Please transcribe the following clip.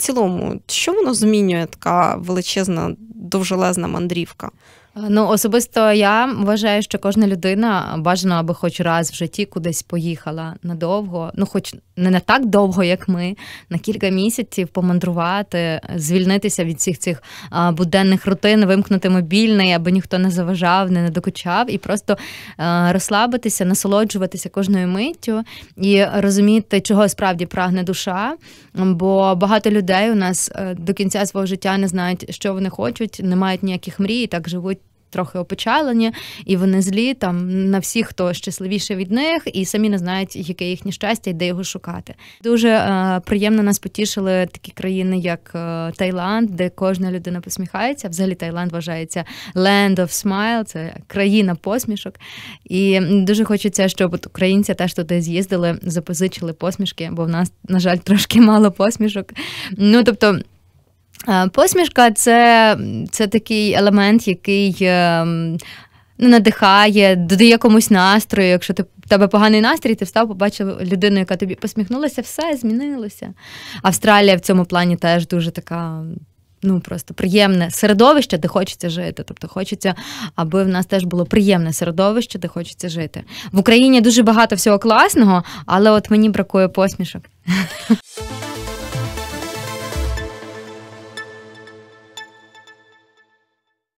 цілому, що воно змінює така величезна довжелезна мандрівка? Ну, особисто я вважаю, що кожна людина бажано, аби хоч раз в житті кудись поїхала надовго, ну хоч не на так довго, як ми, на кілька місяців помандрувати, звільнитися від всіх цих буденних рутин, вимкнути мобільний, аби ніхто не заважав, не надокучав, і просто розслабитися, насолоджуватися кожною миттю і розуміти, чого справді прагне душа. Бо багато людей у нас е, до кінця свого життя не знають, що вони хочуть, не мають ніяких мрій, так живуть трохи опечалені, і вони злі там на всіх, хто щасливіше від них, і самі не знають, яке їхнє щастя і де його шукати. Дуже е, приємно нас потішили такі країни, як е, Таїланд, де кожна людина посміхається. Взагалі Таїланд вважається land of smile, це країна посмішок. І дуже хочеться, щоб от українці теж туди з'їздили, запозичили посмішки, бо в нас, на жаль, трошки мало посмішок. Ну тобто. Е, посмішка це це такий елемент, який ем, ну, надихає, додає комусь настрою. Якщо ти в тебе поганий настрій, ти встав, побачив людину, яка тобі посміхнулася, все змінилося. Австралія в цьому плані теж дуже така. Ну, просто приємне середовище, де хочеться жити. Тобто хочеться, аби в нас теж було приємне середовище, де хочеться жити. В Україні дуже багато всього класного, але от мені бракує посмішок.